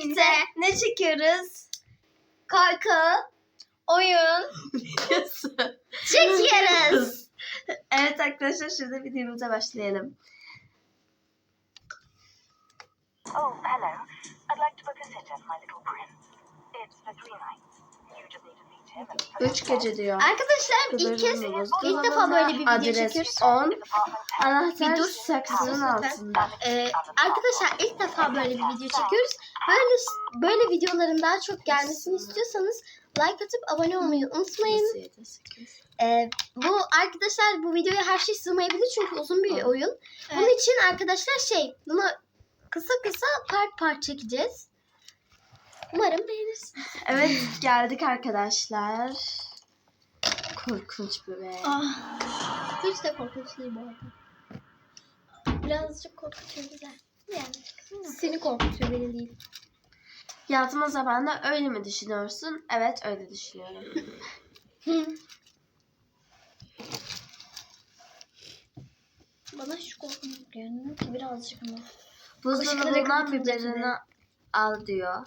birlikte ne çekiyoruz? korku, oyun çekiyoruz. evet arkadaşlar şimdi videomuza başlayalım. Oh, hello. I'd like to book a sitter for my little prince. It's for three nights. Üç gece diyor. Arkadaşlar ilk kez ilk defa böyle bir video Adres çekiyoruz. 10. apartment Anahtar Bir dur. saksının altında. Ee, arkadaşlar ilk defa böyle bir video çekiyoruz. Böyle böyle videoların daha çok gelmesini istiyorsanız like atıp abone olmayı unutmayın. Ee, bu arkadaşlar bu videoya her şey sığmayabilir çünkü uzun bir oyun. Bunun için arkadaşlar şey bunu kısa kısa part part çekeceğiz. Umarım beğenirsiniz. Evet geldik arkadaşlar. Korkunç bebek. Ah, hiç de korkunç değil bu arada. Birazcık korkutuyor güzel. Yani seni korkutuyor beni değil. Yatma zamanında öyle mi düşünüyorsun? Evet öyle düşünüyorum. Bana hiç korkunç gelmiyor ki birazcık ama. Buzdolabından biberini al diyor.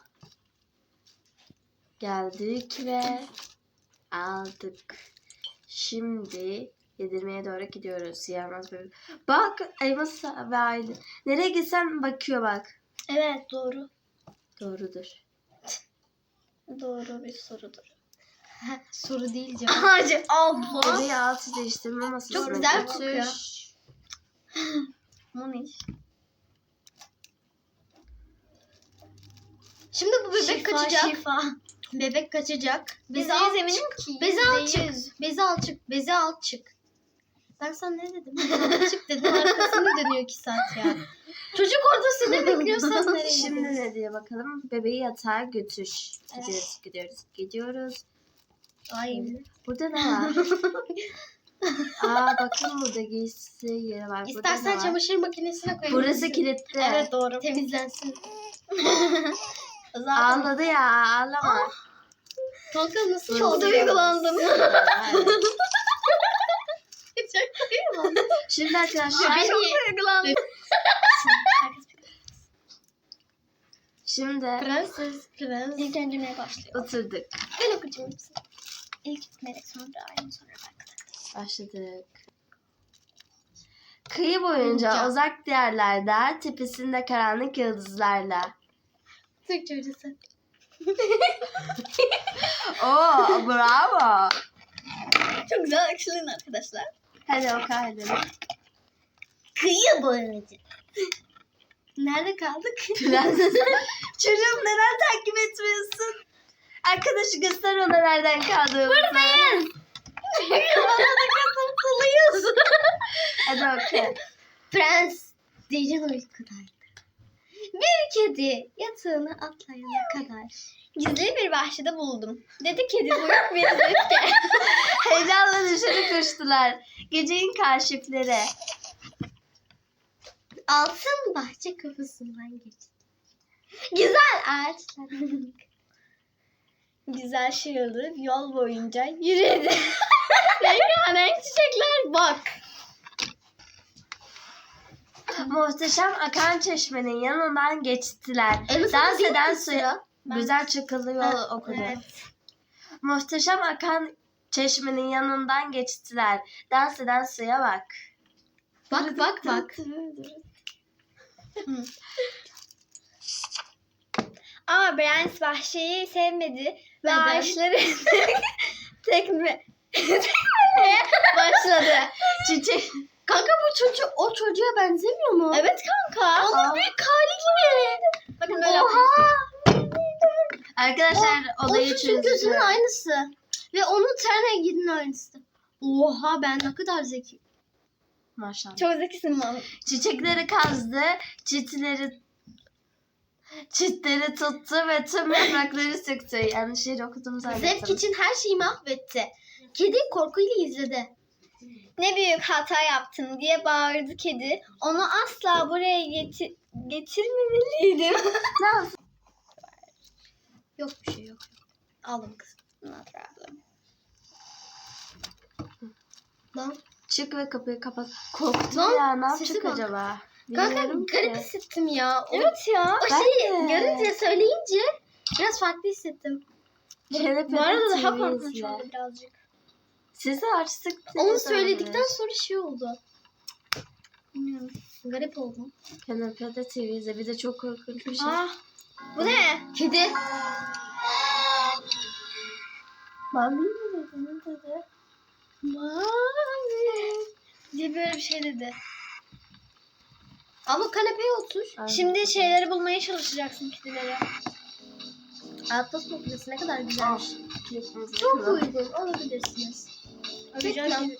Geldik ve aldık. Şimdi yedirmeye doğru gidiyoruz. Yaramaz bebek. Bak Elmas ve Aylin. Nereye gitsen bakıyor bak. Evet doğru. Doğrudur. Doğru bir sorudur. Soru değil cevap. Hacı abla. Bebeği altı değiştirme masasına Çok güzel götür. kokuyor. Moniş. Şimdi bu bebek kaçacak. Bebek kaçacak. Bezi al çık. Bezi al çık. Bezi al çık. Bezi al çık. Ben sana ne dedim? Bezi al çık dedim. Arkasını dönüyor iki saat ya. Çocuk orada seni bekliyor sen nereye Şimdi gidiyorsun? ne diye bakalım. Bebeği yatağa götür. Evet. Gidiyoruz, gidiyoruz, gidiyoruz. Ay. Burada ne var? Aa bakın burada giysi yeri var. Burada İstersen var? çamaşır makinesine koyabilirsin. Burası kilitli. Evet doğru. Temizlensin. Zaten Ağladı ya ağlama. Kanka nasıl Çok çok duygulandım. Şimdi arkadaşlar Ay, çok duygulandım. şimdi Prenses, prens. İlk önce neye başlıyor? oturduk. Gel okucum musun? İlk melek sonra aynı sonra ben Başladık. Kıyı boyunca Boyunca. uzak diyarlarda, tepesinde karanlık yıldızlarla. Türkçe hocası. Oo bravo. Çok güzel akışlayın arkadaşlar. Hadi oku hadi. Kıyı boyunca. Nerede kaldık? Çocuğum neden takip etmiyorsun? Arkadaşı göster ona nereden kaldığımızı. Buradayız. Bana da katıltılıyız. Hadi oku. Prens derin uykudaydı. Bir kedi yatağına atlayana kadar gizli bir bahçede buldum. Dedi kedi uyuk bir zevke. Heyecanla dışarı koştular. Gecenin kaşifleri. Altın bahçe kapısından geçti. Güzel ağaçlar. Güzel şırıldı yol boyunca yürüdü. Rengarenk çiçekler bak. Muhteşem akan çeşmenin yanından geçtiler. Elmas Dans eden? Ben- güzel çakılı yol Ha, okudu. evet. Muhteşem akan çeşmenin yanından geçtiler. Dans eden suya bak. Bak bak bak. Ama Prens bahçeyi sevmedi ve Neden? ağaçları tekme tekmeye başladı. Çiçek. Kanka bu çocuk o çocuğa benzemiyor mu? Evet kanka. Onun Aa. bir kali gibi. Bakın böyle. Oha. Arkadaşlar o olayı çocuğun gözünün çözdü. aynısı. Ve onun ten renginin aynısı. Oha ben ne kadar zeki. Maşallah. Çok zekisin lan. Çiçekleri kazdı. Çitleri çitleri tuttu ve tüm yaprakları söktü. Yanlış yeri okudum zaten. Zevk için her şeyi mahvetti. Kedi korkuyla izledi. Ne büyük hata yaptım diye bağırdı kedi. Onu asla buraya getir getirmemeliydim. Ne yapsın? yok bir şey yok. Aldım kızım. Not problem. Lan Çık ve kapıyı kapat. Korktum Lan, ya. Ne yapacak bak. acaba? Kanka Bilmiyorum garip ki. hissettim ya. O, Evet ya. o Ben şeyi de. görünce söyleyince biraz farklı hissettim. Kenepe Bu arada TV daha korkunç oldu birazcık. Sizi açtık. Onu söyledikten sonra şey oldu. Bilmiyorum. Garip oldum. Kanepede TV izle. Bir de çok korkunç bir şey. Ah. Bu ne? Kedi. Mami mi dedi? Ne dedi? Mavi. Diye böyle bir şey dedi. Ama kanepeye otur. Aynen. Şimdi şeyleri bulmaya çalışacaksın kedileri. Atlas makinesi ne kadar güzelmiş. Kilitimizi Çok uygun olabilirsiniz. Reklam. şey.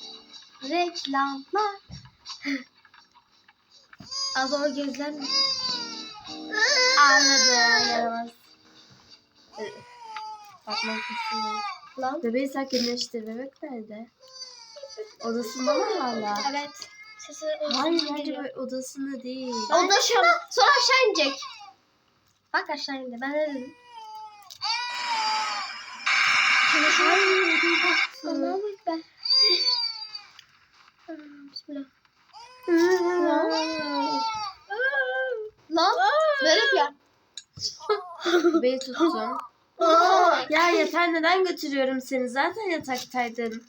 Reklamlar. Az o gözler mi? Anladım. Yaramaz. Bakmak istiyorum. Lan. Bebeği sakinleştir. Bebek nerede? Odasında mı hala? Evet. Sesi Hayır geliyor. bence böyle odasında değil. Odasına sonra aşağı inecek. Bak aşağı indi. Ben ne dedim? Hayır bir Allah'a baksın. ekber. Hmm, Bismillah. Lan. Garip ya. Bebeği tuttum. ya yatağa neden götürüyorum seni? Zaten yataktaydın.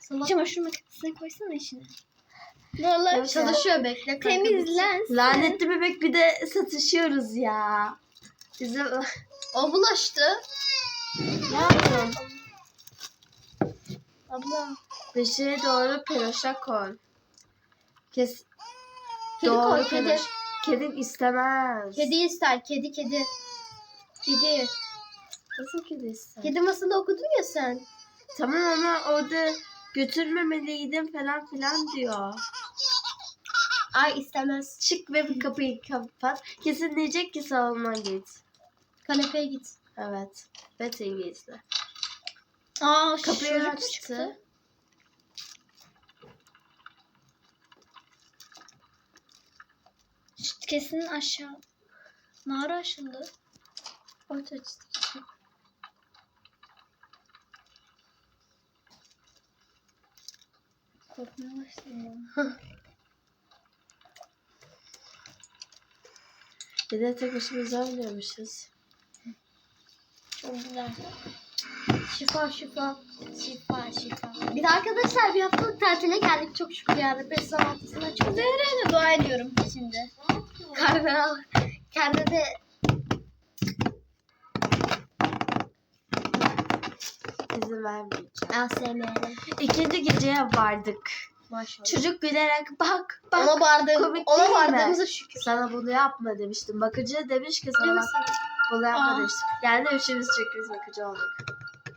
Salak. Çamaşır makinesine koysana içine. Vallahi Evet. Çalışıyor bekle. kanka. temizlensin. Lanetli bebek bir de satışıyoruz ya. Bizim O bulaştı. ne yapalım? Abla. Beşiğe doğru peroşa koy. Kes. Kedi doğru koy, kedi. Kedi istemez. Kedi ister. Kedi kedi. Kedi. Nasıl kedi ister? Kedi masalı okudun ya sen. Tamam ama orada götürmemeliydim falan filan diyor. Ay istemez. Çık ve kapıyı kapat. Kesin diyecek ki salona git. Kanepeye git. Evet. Ve TV izle. Aa Kapıyı açtı. çıktı? Şşt, Kesin aşağı. Mağara açıldı. Orta açtı. Korkmaya başladım. Bir de tek başımıza oynuyormuşuz. Çok güzel. Şifa şifa. Şifa şifa. Bir de arkadaşlar bir haftalık tatile geldik çok şükür yani. Beş haftasına çok Nereye dua ediyorum şimdi. Karnı Kendi de İzin vermeyeceğim. ASMR. İkinci geceye vardık. Maşallah. Çocuk gülerek bak bak. ona vardığım, komik ona değil mi? vardığımıza şükür. Sana bunu yapma demiştim. Bakıcı demiş ki sana bak bunu yapma Aa. demiştim. Yani üçümüz çok biz bakıcı olduk.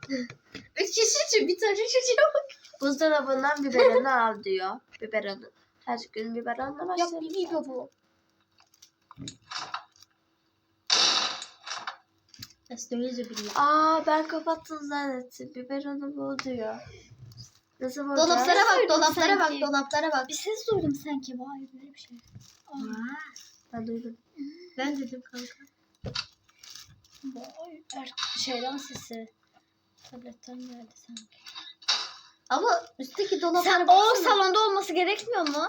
Üç kişi için bir tane çocuğa bak. Buzdolabından biberonu al diyor. Biberonu. Her gün biberonla Yok başlıyor. bibi bu. Estağfirullah billah. Aa ben kapattım zannettim. Biberonu bul diyor. Nasıl bulacağız? Dolaplara bak, dolaplara bak, dolaplara bak. Bir ses duydum sanki. Vay böyle bir şey. Aa, Ben duydum. Ben dedim kanka. vay. Er, şeyden sesi. Tabletten geldi sanki. Ama üstteki dolaplara Sen, o salonda olması gerekmiyor mu?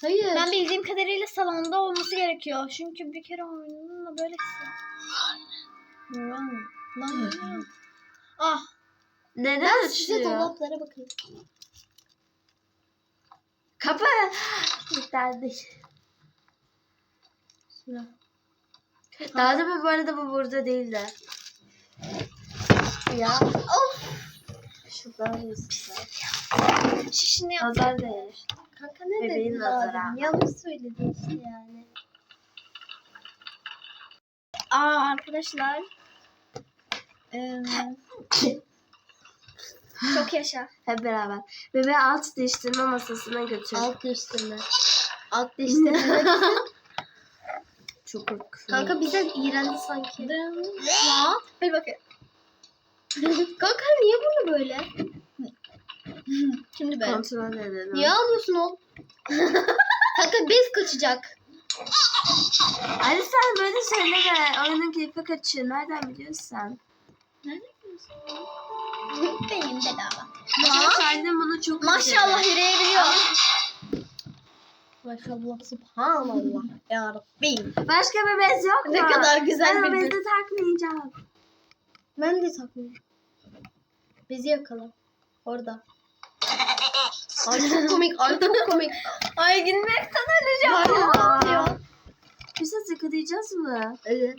Hayır. Ben bildiğim kadarıyla salonda olması gerekiyor. Çünkü bir kere oynadığımda böyle Lan. Lan. ah. Neden ben size dolaplara bakayım. Kapı. Kilitlendi. Daha da bu arada bu burada değil de. Ya. Of. Şuradan yüzünden. Şişini yap. Nazar değer. Kanka ne Bebeğin dedin nazarı. abi? Yanlış söyledin işte yani. Aa arkadaşlar. Eee, çok yaşa. Hep beraber. Bebeği alt değiştirme masasına götür. Alt değiştirme. Alt değiştirme. Çok korkuyorum. Kanka bizden iğrendi sanki. Ya. Hadi bakayım. Kanka niye bunu böyle? Şimdi ben. Kontrol edelim. Niye ağlıyorsun oğlum? Kanka bez kaçacak. Ali sen böyle söyleme. Oyunun keyfi kaçıyor. Nereden biliyorsun? Benim bedava. Ya. Kendim bunu çok Maşallah yürüyebiliyor. Maşallah subhanallah. Ya Rabbim. Başka bir bez yok mu? Ne kadar güzel ben bir bez. bezi takmayacağım. Ben de takmıyorum. Bizi yakala. Orada. Ay çok komik. Ay çok komik. Ay gülmekten öleceğim. ya. Biz de sıkılayacağız mı? Evet.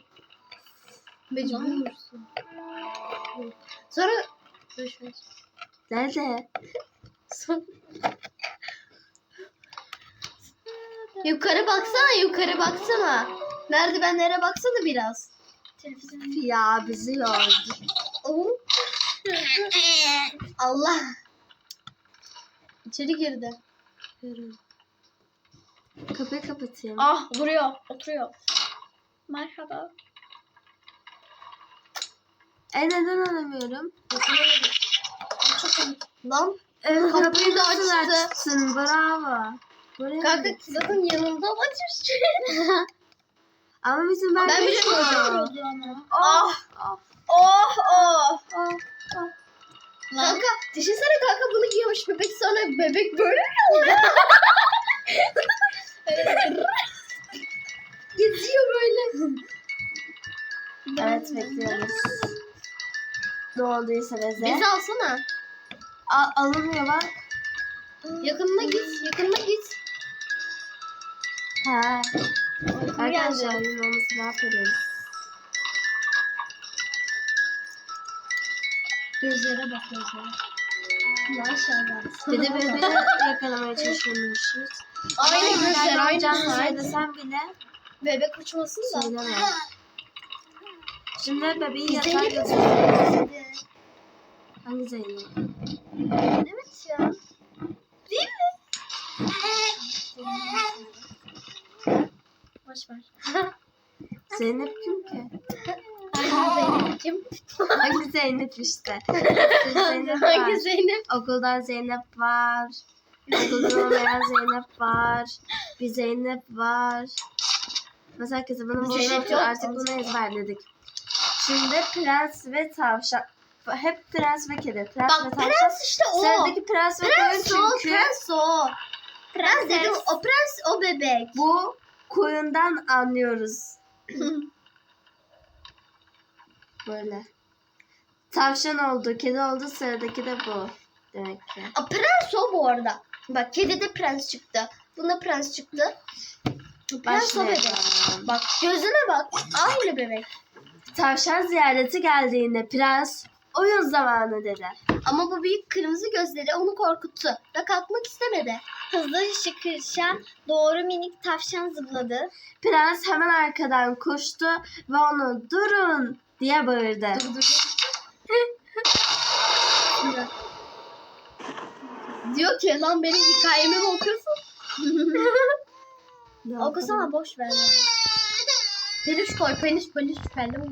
Mecbursun. Sonra boş ver. Nerede? Sonra... yukarı baksana, yukarı baksana. Merdivenlere baksana biraz. Televizyon. Ya bizi yordu. Allah. İçeri girdi. Kapıyı kapatayım. Ah duruyor. Oturuyor. Merhaba. E neden alamıyorum? Çok komik. Lan Evet, Kapıyı da nasıl açtı. açtın? Bravo. Buraya kanka zaten yanında açmış. Ama bizim ben, Ben bir şey bilmiyorum. ama. Oh, oh, Oh oh. Kanka düşünsene kanka bunu giyiyormuş bebek sonra bebek böyle mi oluyor? Geziyor böyle. Evet bekliyoruz. Ne olduysa beze. Bizi alsana. A- alınmıyor bak. Yakınına git, yakınına git. Ha. Arkadaşlar yine olması ne yapıyoruz? Gözlere bak gözlere. Maşallah. Bir de bebeği yakalamaya çalışıyormuşuz. Aynı gözler, aynı gözler. söylesem bile Bebek uçmasın da. söylemem. Şimdi bebeği yatağa götürüyoruz. Hangi Zeynep? Evet ya. Değil mi? Boş ver. Zeynep kim ki? Hangi Zeynep kim? Hangi Zeynep işte? Zeynep Hangi. Zeynep? Okuldan Zeynep var. Okuldan olmayan Zeynep var. Bir Zeynep var. Mesela Bir bunu Zeynep Zeynep yok. artık bunu ezberledik. Şimdi prens ve tavşan. Hep prens ve kedi. Prens ve Bak tavşan. prens işte o. Sıradaki prens ve koyun Prens o, çünkü prens o. Prens dedim, o prens o bebek. bu koyundan anlıyoruz. Böyle. Tavşan oldu, kedi oldu, sıradaki de bu. Demek ki. A, prens o bu arada. Bak kedide prens çıktı. Bunda prens çıktı. Prens o bebek. Bak gözüne bak. Aynı bebek. Tavşan ziyareti geldiğinde prens oyun zamanı dedi. Ama bu büyük kırmızı gözleri onu korkuttu. Ve kalkmak istemedi. Hızlı şıkırşan doğru minik tavşan zıpladı. Prens hemen arkadan koştu ve onu durun diye bağırdı. Dur dur. Diyor ki lan benim hikayemi mi okuyorsun? Okusana boş ver ya. Peluş koy, peluş, peluş, peluş.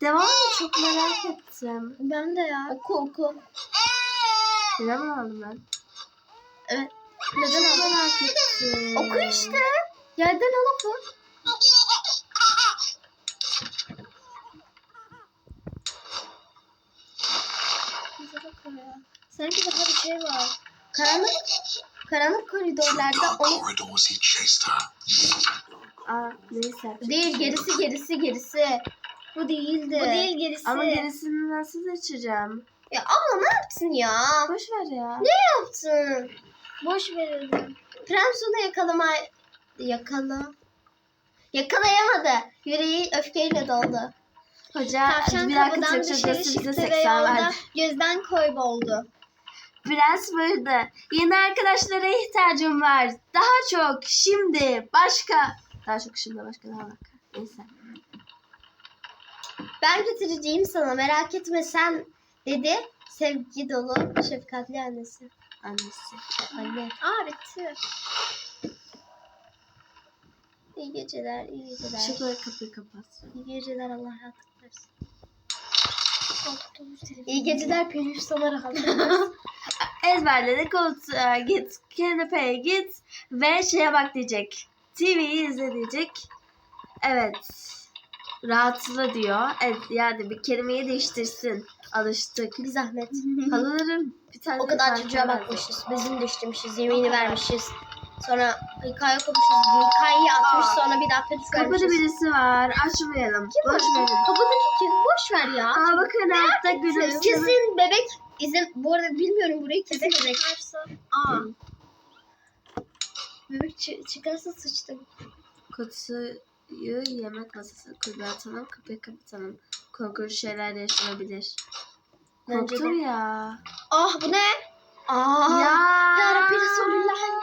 Devam mı? Çok merak ettim. Ben de ya. Oku oku. Aldım ben? Evet. Neden aldın? merak ettim? Oku işte. Yerden al oku. Sanki daha bir şey var. Karanlık, karanlık koridorlarda Dark onu... corridors he chased her. Aa, neyse. Değil, gerisi, gerisi, gerisi. Bu değildi. Bu değil gerisi. Ama gerisini nasıl açacağım? Ya abla ne yaptın ya? Boş ver ya. Ne yaptın? Boş verelim. Prens onu yakalama... Yakala... Yakalayamadı. Yüreği öfkeyle doldu. Hoca Tavşan bir dakika Türkçe dışarı çıktı ve 80 yolda gözden kayboldu. Prens buyurdu. Yeni arkadaşlara ihtiyacım var. Daha çok şimdi başka. Daha çok şimdi başka daha bak. Neyse. Ben getireceğim sana merak etme sen dedi. Sevgi dolu şefkatli annesi. Annesi. Anne. Aa bitti. İyi geceler, iyi geceler. Şıkları kapıyı kapat. İyi geceler Allah rahatlık versin. İyi geceler peluş sana rahatlık versin. Ezberledi koltuğa git. Kanepeye git. Ve şeye bak diyecek. TV'yi izle diyecek. Evet. Rahatla diyor. Evet yani bir kelimeyi değiştirsin. Alıştık. Bir zahmet. Halıların bir tane O kadar çocuğa bakmışız. Bezini düşürmüşüz. Yemeğini vermişiz. Sonra hikaye konuşuruz. Hikayeyi atmış sonra bir daha pet Kapıda vermişiz. birisi var. Açmayalım. Boş verin. Kapıdaki kim? Boş ver ya. Aa bakın altta gülümseme. Kesin bebek izin. Bu arada bilmiyorum burayı kesin bebek. Aa. Bebek çı- çıkarsa sıçtım. Kutuyu yemek masası kurbatalım. Kapıyı kapatalım. Korkunç şeyler yaşanabilir. Bence ya. Ah bu ne? Aa. Ya. Ya Rabbi Resulullah.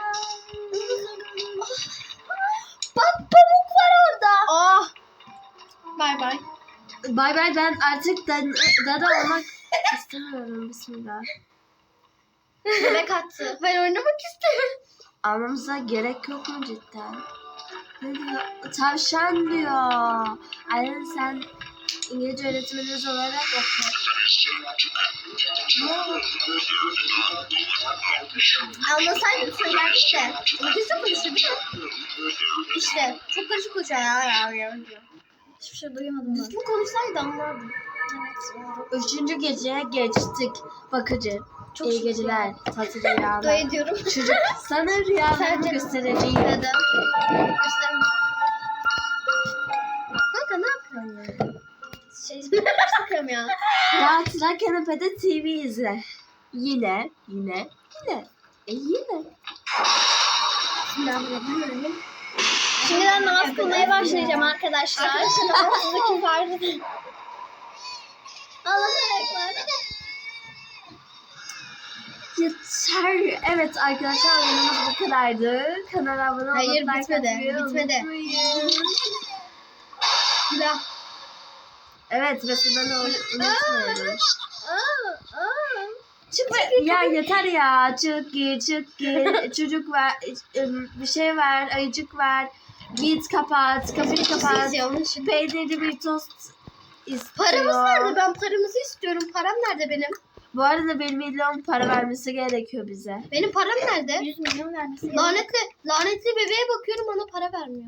Bay bay. Bay bay ben artık dan- dada olmak istemiyorum. Bismillah. Bebek attı. Ben oynamak istemiyorum. Almamıza gerek yok mu cidden? Ne diyor? Tavşan diyor. Aynen sen İngilizce öğretmeniniz olarak oku. Anlasaydım söylerdik de. İngilizce konuşuyor değil mi? İşte çok karışık konuşuyor ya ya ya. Hiçbir şey duymadım ben. Düzgün konuşsaydı anlardım. Üçüncü geceye geçtik. Bakıcı. Çok İyi geceler. Tatlı rüyalar. Dua ediyorum. Çocuk sana rüyalarımı Sence- göstereceğim. Göstermiş. Kanka ne yapıyorsun ya? Şey, sıkıyorum ya. Rahatına kanepede TV izle. Yine, yine, yine. E yine. Bismillahirrahmanirrahim. Şimdiden namaz kılmaya başlayacağım arkadaşlar. Namazındaki vardı. Allah'a ekber. Yeter. Evet arkadaşlar oyunumuz bu kadardı. Kanala abone olmayı, Hayır, like bitmedi, atmayı bitmedi. unutmayın. Bismillah. Evet vesileni unutmayın. Çık ya yeter ya. Çık git çık git. Çocuk var. ım, Bir şey var. Ayıcık var. Git kapat. Kapıyı kapat. yanlış. Peynirli bir tost istiyor. Paramız nerede? Ben paramızı istiyorum. Param nerede benim? Bu arada bir milyon para vermesi gerekiyor bize. Benim param nerede? 100 milyon vermesi. Lanetli, lanetli bebeğe bakıyorum bana para vermiyor.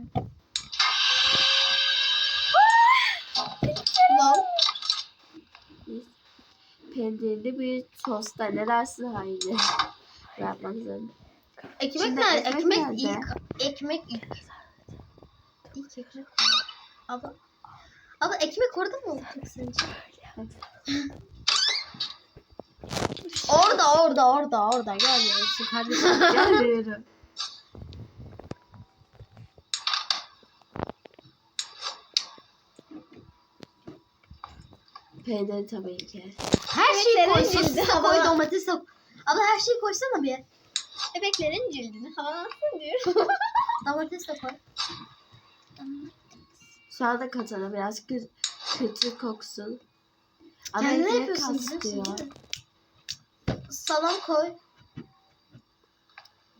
Lan. Peynirli bir tosta ne dersin haydi? Zorunda. Ekmek Şimdi nerede? ekmek Ekmek nerede? ilk. Ekmek ilk. İlk ekmek. Abla. Abla ekmek orada mı olacak sence? Orada orada orada orada görmüyorsun kardeşim. Gelmiyorum. Peynir tabii ki. Her şeyi Bebeklerin koy. domates koy. Abla her şeyi koysana bir. Bebeklerin cildini havalansın diyor. Domates de koy. Sonra da katana biraz kötü, koksun. Ama Kendine yapıyorsun diyor. Salam koy.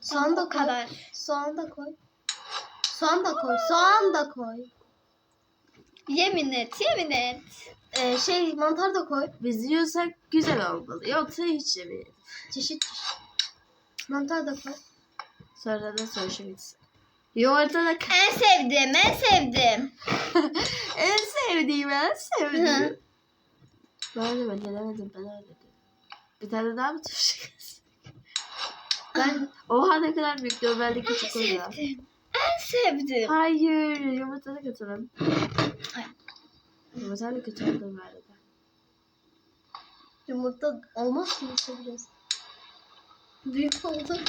Soğan da koy. kadar. Soğan da koy. Soğan da koy. Soğan da koy. Yemin et, yemin et. Ee, şey mantar da koy. Biz yiyorsak güzel olmalı. Yoksa hiç yemeyelim. Çeşit çeşit. Mantar da koy. Sonra da soğuşu bitsin. Da En sevdiğim, en sevdiğim. en sevdiğim en sevdiğim. Böyle ben denemedim ben öyle dedim. Bir tane daha mı tutacağız? Ben Oha ne kadar büyük normalde küçük oluyor. Sevdim. En sevdiğim. Hayır yumurta da katalım. Ay. Yumurta da kötü oldu bu arada. yumurta olmaz biraz. Büyük oldu.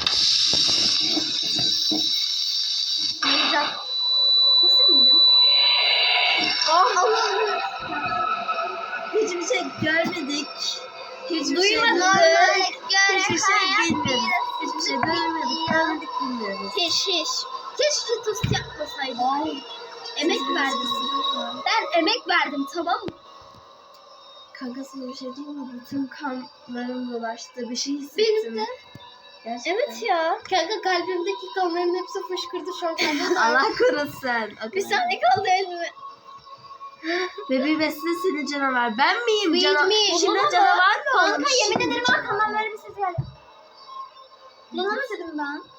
Hiç hiç. Keşke tost yapmasaydım. Emek verdim. Ben emek verdim tamam mı? Kanka sana bir şey diyeyim mi? Bütün kanlarım dolaştı. Bir şey hissettim. Benim de. Gerçekten. Evet ya. Kanka kalbimdeki kanların hepsi fışkırdı şu an. Allah korusun. Bir saniye kaldı elime. Bebeği besle seni canavar. Ben miyim Feed canavar? me. İçinde Baba. canavar mı Kanka olmuş? yemin ederim arkamdan böyle bir ses geldi. Dedim ben?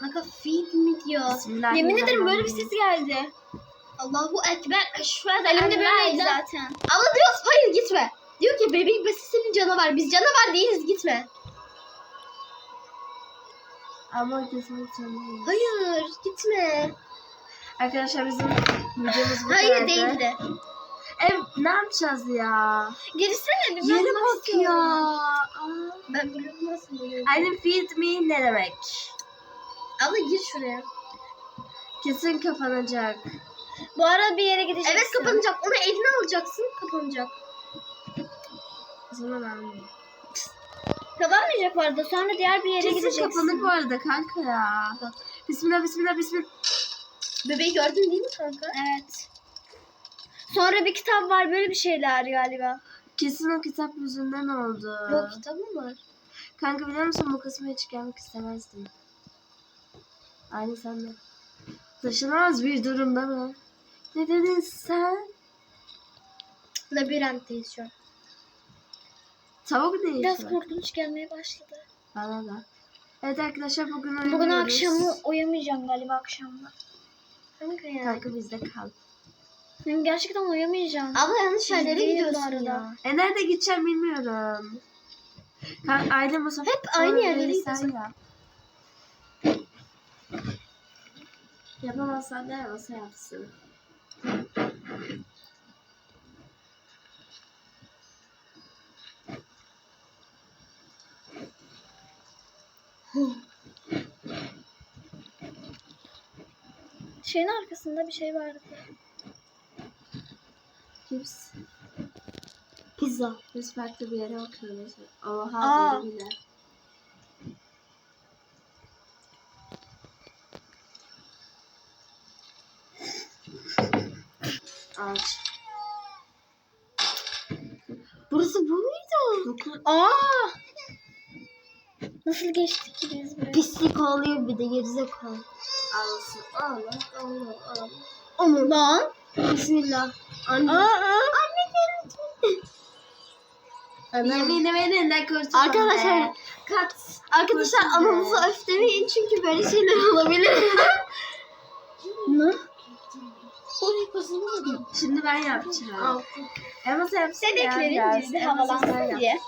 Kanka feed me diyor. Bismillahirrahmanirrahim. Yemin ederim böyle bir ses geldi. Allahu Ekber. An Elimde böyleydi böyle zaten. Ama diyor hayır gitme. Diyor ki bebeğin besi senin canavar. Biz canavar değiliz gitme. Ama kesinlikle söyleyeyim. Hayır gitme. Arkadaşlar bizim videomuz bu Hayır kadardı. değildi. Ev ne yapacağız ya? Girsene bir bakmak bak ya. Aa. Ben biliyorum nasıl biliyorum. Annem feed me ne demek? Abla gir şuraya. Kesin kapanacak. Bu ara bir yere gideceksin. Evet kapanacak. Onu eline alacaksın kapanacak. O zaman ben Kapanmayacak bu arada. Sonra diğer bir yere Kesin gideceksin. kapanır bu arada kanka ya. Bismillah bismillah bismillah. Bebeği gördün değil mi kanka? Evet. Sonra bir kitap var böyle bir şeyler galiba. Kesin o kitap yüzünden oldu. Yok kitabım var. Kanka biliyor musun bu kısma hiç gelmek istemezdim. Aynı sen de. Taşınamaz bir durumda mı? Ne dedin sen? Labirentteyiz şu an. Tavuk değil. Biraz korkunç gelmeye başladı. Bana da. Evet arkadaşlar bugün oynuyoruz. Bugün akşamı uyuyamayacağım galiba akşamda. Kanka ya. Kanka bizde kal. Benim gerçekten uyuyamayacağım. Abla yanlış yerlere gidiyorsun arada. ya. E nerede gideceğim bilmiyorum. Kan aile sefer Hep aynı yerlere gidiyorsun. yap. Yapamazsan ne yapsa yapsın. Şeyin arkasında bir şey vardı. Cips. Pizza. Biz farklı bir yere bakıyoruz. Oha Aa. bile. Aç. Burası bu muydu? Aa! Nasıl geçtik ki biz buraya? Pislik oluyor bir de gerizekalı. Ağlasın. Ağla. Ağla. Ağla. Onu. Lan. Bismillah. Anne. Aa! Yemin verinden kurtuldum Arkadaşlar, be. Kat. Arkadaşlar anamızı öflemeyin çünkü böyle şeyler olabilir. Şimdi ben yapacağım. Ama sen yapsın ya Bebeklerin cildi havalansın diye.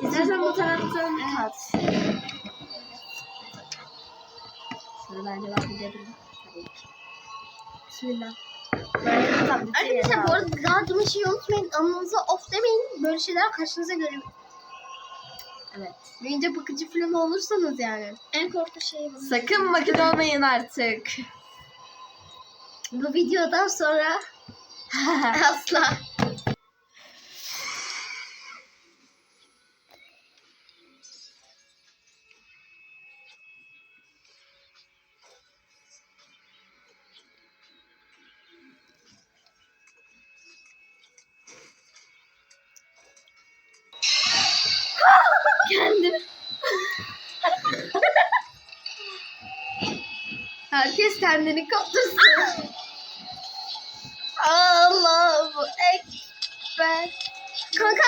İstersen bu taraftan kat. Sonra ben. Tabii ki. Bismillah. Ki Arkadaşlar bu arada daha şeyi unutmayın. Anamıza of demeyin. Böyle şeyler karşınıza gelebilir. Evet. Büyünce bakıcı falan olursanız yani. En korkunç şey bu. Sakın makine olmayın artık. Bu videodan sonra asla. Kendini kaptırsın. Allahu Ekber. Kanka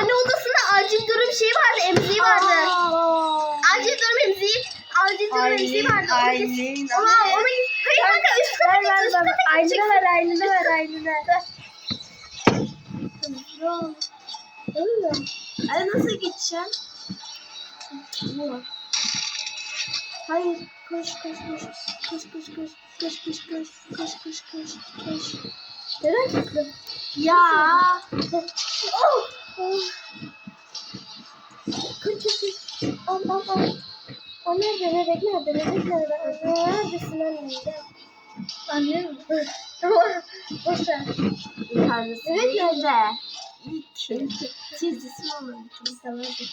anne odasında acil durum şeyi vardı, emziği vardı. Acil durum emziği. Acil durum emziği vardı. Onu Aylin. Ona, ona Hayır kanka üst kata git, üst kata git. Aylin'e ver, Aylin'e ver, Aylin'e. Ay nasıl gideceğim? Hayır. Koş koş koş. Koş koş koş. Koş koş koş. Koş koş koş. Koş. Neden gittin? Ya. Oh! Oh! Kaç kaç Al al al. O nerede? Bebek nerede? Bebek nerede? Neredesin anne? Anne mi? Boş ver. Tanrısı Evet, nerede? İki. Çizgisi mi olur? İstemezdim.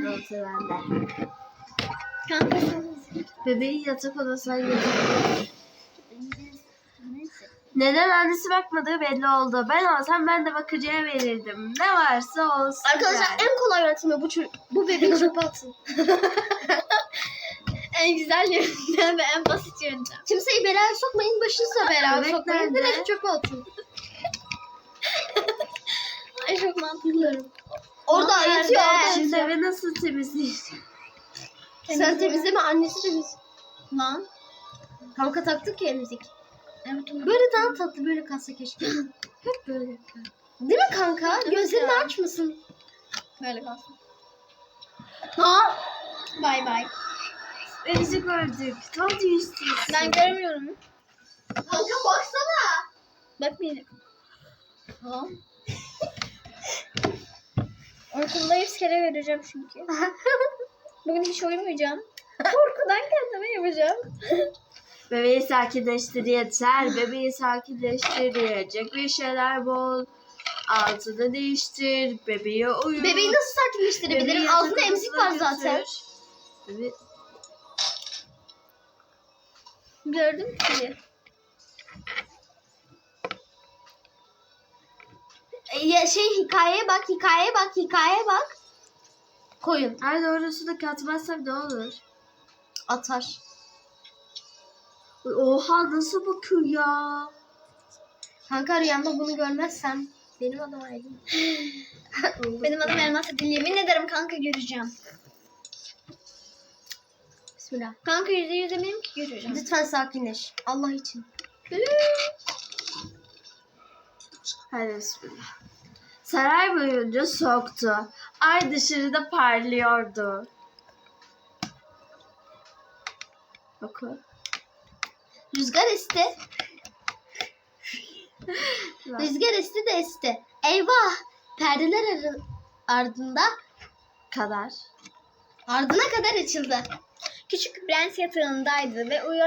Neyse bende. Bebeği yatak odasına götürdüm. Neden annesi bakmadığı belli oldu. Ben olsam ben de bakıcıya verirdim. Ne varsa olsun. Arkadaşlar yani. en kolay yöntemi bu çö- bu bebeği çöpe atın. en güzel yöntem ve en basit yöntem. Kimseyi belaya sokmayın, başınıza belaya sokmayın. Direkt çöpe atın. Ay çok mantıklı. Orada yatıyor orada Şimdi yatıyor. evi nasıl temizleyeceğim? Sen temizleme annesi temiz. Lan. Kanka taktık ya emzik. Evet. Böyle daha tatlı böyle kalsa keşke. Hep böyle. Değil mi kanka? Gözlerini ya. açmasın. Böyle kalsın. Ha? Bay bay. Bebişi gördük. Tam düştü. Ben görmüyorum. Kanka baksana. Bakmayacağım. Tamam. Uykumda yüz kere göreceğim çünkü. Bugün hiç uyumayacağım. Korkudan kendime yapacağım. Bebeği sakinleştir yeter. Bebeği sakinleştir. Yiyecek bir şeyler bol. Altını değiştir. Bebeği uyut. Bebeği nasıl sakinleştirebilirim? Bebeği yatak emzik var odasına zaten. götür. Bebe Gördüm ki. Ya şey hikayeye bak, hikayeye bak, hikayeye bak. Koyun. Ay doğrusunu katmazsak ne olur? Atar. Oha nasıl bakıyor ya? Kanka rüyamda bunu görmezsem benim adım Aydın. Benim adım Elmas Adil. Yemin ederim kanka göreceğim. Bismillah. Kanka yüzde yüz eminim ki göreceğim. Lütfen sakinleş. Allah için. Hadi bismillah. Saray boyunca soğuktu. Ay dışarıda parlıyordu. Oku. Rüzgar esti. Rüzgar esti de esti. Eyvah! Perdeler arı- ardında kadar. ardına kadar açıldı. Küçük prens yatağındaydı ve uyu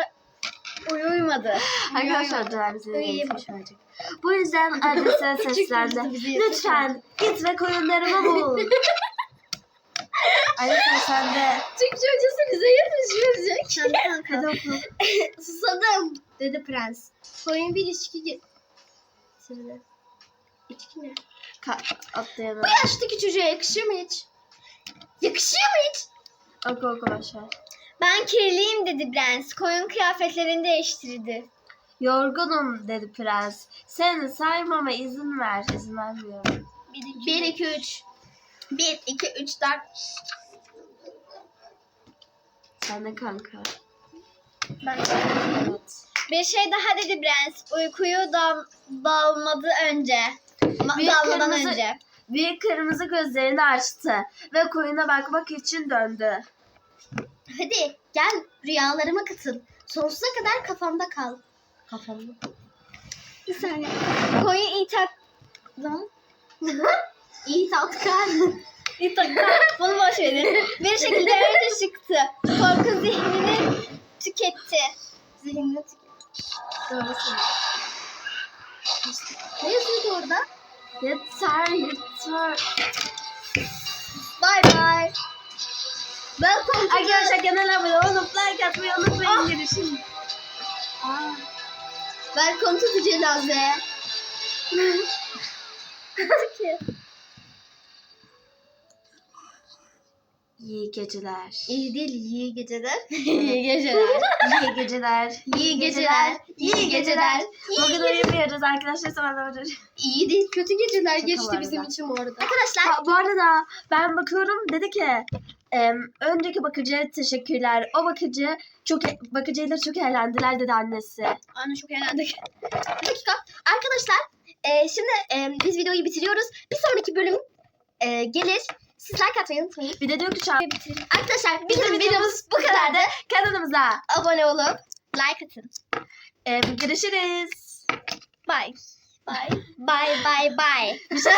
uyuymadı. Arkadaşlar dönem bize geçmiş olacak. Bu yüzden annesine seslendi. Lütfen git ve koyunlarımı bul. Anne sen de. Türkçe hocası bize. Sen de kanka. Hadi oku. Susadım dedi prens. Koyun bir içki getirdi. İçki ne? Ka- atlayalım. Bu yaştaki çocuğa yakışıyor mu hiç? Yakışıyor mu hiç? Oku oku başlar. Ben kirliyim dedi prens. Koyun kıyafetlerini değiştirdi. Yorgunum dedi prens. Seni saymama izin ver. İzin vermiyorum. 1, 2, 3. 1, 2, 3, 4. Sen de kanka. Ben Evet. Bir şey daha dedi prens. Uykuyu dal dalmadı önce. Ma- Büyük dalmadan kırmızı- önce. Büyük kırmızı gözlerini açtı ve koyuna bakmak için döndü. Hadi gel rüyalarıma katıl. Sonsuza kadar kafamda kal. Kafamda. Bir saniye. Koyun iyi tak... Lan. İyi tat kal. İyi tak... Bunu boş verin. Bir şekilde önce çıktı. Korku zihnini tüketti. Zihnimde tüket. Doğru. Ne yazıyordu orada? Yeter yeter. Bye bye. Welcome to Arkadaşlar kanala abone olup like atmayı unutmayın. Görüşürüz. Aa. Welcome to the cenaze. İyi geceler. İyi değil, iyi geceler. iyi geceler. İyi geceler. İyi geceler. İyi geceler. Bugün uyumuyoruz arkadaşlar sonra İyi değil, kötü geceler Şaka geçti bizim için bu arada. Arkadaşlar Ha, bu arada ben bakıyorum dedi ki em, önceki bakıcıya teşekkürler. O bakıcı çok bakıcıyla çok eğlendiler dedi annesi. Anne çok eğlendik. bir dakika. Arkadaşlar e, şimdi e, biz videoyu bitiriyoruz. Bir sonraki bölüm e, gelir. Siz like atmayı unutmayın. Bir de diyor ki an Arkadaşlar bizim videomuz bu kadardı. kanalımıza Abone olup like atın. em, görüşürüz. Bye. Bye. Bye bye bye. Bir şey